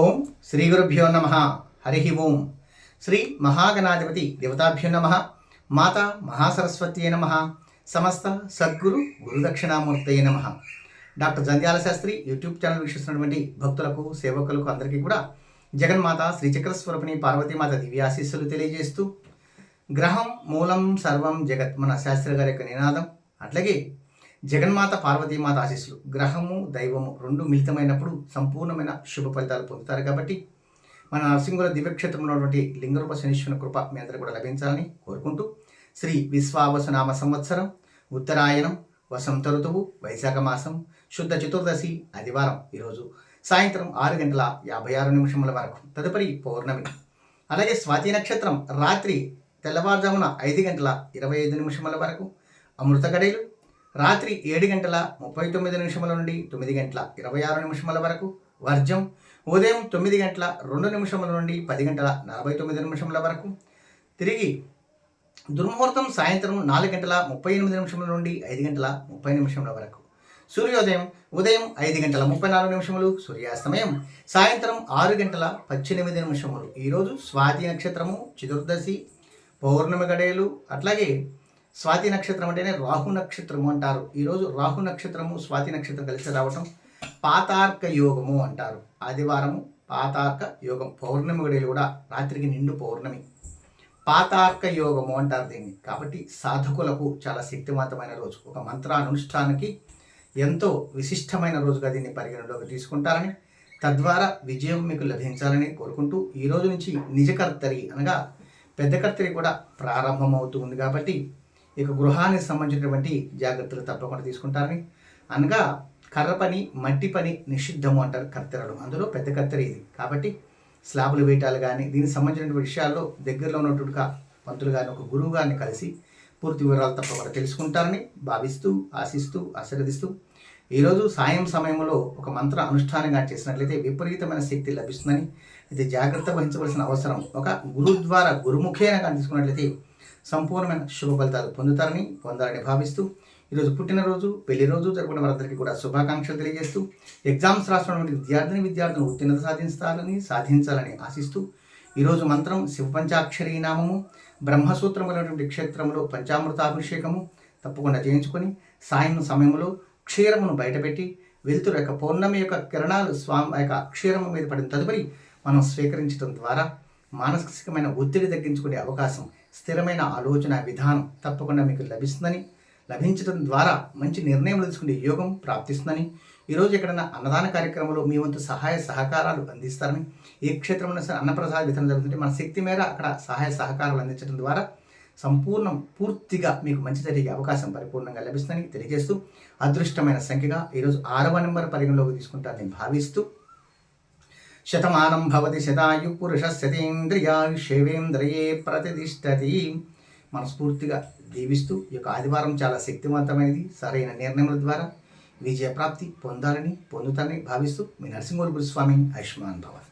ఓం శ్రీ గురుభ్యో నమ. హరి ఓం. శ్రీ మహాగణాధిపతి దేవతాభ్యో నమ. మాత మహాసరస్వతి నమ. సమస్త సద్గురు గురుదక్షిణామూర్తయ నమ. Doctor Jandhyala Sastri YouTube channel వీక్షిస్తున్నటువంటి భక్తులకు సేవకులకు అందరికీ కూడా జగన్మాత శ్రీచక్రస్వరూపిణి పార్వతీమాత దివ్యాశీస్సులు తెలియజేస్తూ గ్రహం మూలం సర్వం జగత్ మన శాస్త్రి గారి యొక్క నినాదం అట్లాగే జగన్మాత పార్వతీమాత ఆశీస్సులు. గ్రహము దైవము రెండు మిళితమైనప్పుడు సంపూర్ణమైన శుభ ఫలితాలు పొందుతారు కాబట్టి మన నరసింహుల దివ్యక్షేత్రంలో ఉన్నటువంటి లింగరూప శనీశ్వరుని కృప మీ అందరూ కూడా లభించాలని కోరుకుంటూ శ్రీ విశ్వావసునామ సంవత్సరం ఉత్తరాయణం వసంత ఋతువు వైశాఖ మాసం శుద్ధ చతుర్దశి ఆదివారం ఈరోజు సాయంత్రం ఆరు గంటల యాభై ఆరు నిమిషముల వరకు. తదుపరి పౌర్ణమి. అలాగే స్వాతి నక్షత్రం రాత్రి తెల్లవారుజామున ఐదు గంటల ఇరవై ఐదు నిమిషముల వరకు. అమృత గడేలు రాత్రి ఏడు గంటల ముప్పై తొమ్మిది నిమిషముల నుండి తొమ్మిది గంటల ఇరవై ఆరు నిమిషముల వరకు వర్జం. ఉదయం తొమ్మిది గంటల రెండు నిమిషముల నుండి పది గంటల నలభై తొమ్మిది నిమిషముల వరకు. తిరిగి దుర్ముహూర్తం సాయంత్రం నాలుగు గంటల ముప్పై ఎనిమిది నిమిషముల నుండి ఐదు గంటల ముప్పై నిమిషముల వరకు. సూర్యోదయం ఉదయం ఐదు గంటల ముప్పై నాలుగు నిమిషములు సూర్యాస్తమయం సాయంత్రం ఆరు గంటల పద్దెనిమిది నిమిషములు. ఈరోజు స్వాతి నక్షత్రము చతుర్దశి పౌర్ణమి గడియలు అట్లాగే స్వాతి నక్షత్రం అంటేనే రాహు నక్షత్రము అంటారు. ఈరోజు రాహు నక్షత్రము స్వాతి నక్షత్రం కలిసి రావటం పాతార్క యోగము అంటారు. ఆదివారము పాతార్క యోగం పౌర్ణమి గడియలు కూడా రాత్రికి నిండు పౌర్ణమి. పాతార్క యోగము అంటారు దీన్ని. కాబట్టి సాధకులకు చాలా శక్తివంతమైన రోజు. ఒక మంత్రానుష్ఠానికి ఎంతో విశిష్టమైన రోజుగా దీన్ని పరిగణలోకి తీసుకుంటారని తద్వారా విజయం మీకు లభించాలని కోరుకుంటూ ఈ రోజు నుంచి నిజకర్తరి అనగా పెద్ద కర్తరి కూడా ప్రారంభమవుతూ ఉంది కాబట్టి ఇక గృహానికి సంబంధించినటువంటి జాగ్రత్తలు తప్పకుండా తీసుకుంటారని. అనగా కర్ర పని మట్టి పని నిషిద్ధము అంటారు కత్తెరలు అందులో పెద్ద కత్తెర ఇది. కాబట్టి స్లాబులు వేయటాలు కానీ దీనికి సంబంధించిన విషయాల్లో దగ్గరలో ఉన్నటువంటి పంతులు కానీ ఒక గురువు గారిని కలిసి పూర్తి వివరాలు తప్పకుండా తెలుసుకుంటారని భావిస్తూ ఆశిస్తూ ఆశీర్వదిస్తూ ఈరోజు సాయం సమయంలో ఒక మంత్ర అనుష్ఠానంగా చేసినట్లయితే విపరీతమైన శక్తి లభిస్తుందని ఇది జాగ్రత్త వహించవలసిన అవసరం. ఒక గురు ద్వారా గురుముఖేన కానీ తీసుకున్నట్లయితే సంపూర్ణమైన శుభ ఫలితాలు పొందుతారని పొందాలని భావిస్తూ ఈరోజు పుట్టినరోజు పెళ్ళి రోజు జరుపుకున్న వారందరికీ కూడా శుభాకాంక్షలు తెలియజేస్తూ ఎగ్జామ్స్ రాస్తున్నటువంటి విద్యార్థిని విద్యార్థులు ఉత్తీర్ణత సాధించాలని సాధించాలని ఆశిస్తూ ఈరోజు మంత్రం శివ పంచాక్షరీ నామము బ్రహ్మసూత్రమైనటువంటి క్షేత్రంలో పంచామృతాభిషేకము తప్పకుండా చేయించుకొని సాయం సమయంలో క్షీరమును బయటపెట్టి వెలుతురు యొక్క పౌర్ణమి యొక్క కిరణాలు స్వామి యొక్క క్షీరము మీద పడిన తదుపరి మనం స్వీకరించడం ద్వారా మానసికమైన ఒత్తిడి తగ్గించుకునే అవకాశం స్థిరమైన ఆలోచన విధానం తప్పకుండా మీకు లభిస్తుందని లభించడం ద్వారా మంచి నిర్ణయం తీసుకునే యోగం ప్రాప్తిస్తుందని ఈరోజు ఎక్కడైనా అన్నదాన కార్యక్రమంలో మీ వంతు సహాయ సహకారాలు అందిస్తారని ఏ క్షేత్రంలో సరే అన్నప్రసాద వితరణ జరుగుతుంటే మన శక్తి మేర అక్కడ సహాయ సహకారాలు అందించడం ద్వారా సంపూర్ణం పూర్తిగా మీకు మంచి జరిగే అవకాశం పరిపూర్ణంగా లభిస్తుందని తెలియజేస్తూ అదృష్టమైన సంఖ్యగా ఈరోజు ఆరవ నెంబర్ పరిగణలోకి తీసుకుంటారని భావిస్తూ శతమానం భవతి శతాయు పురుష శతేంద్రియాయుషేవేంద్రియే ప్రతిష్టతి. మనస్ఫూర్తిగా దీవిస్తూ ఈ యొక్క ఆదివారం చాలా శక్తివంతమైనది సరైన నిర్ణయముల ద్వారా విజయప్రాప్తి పొందాలని పొందుతారని భావిస్తూ మీ నరసింహులు గురుస్వామి ఆయుష్మాన్ భవన్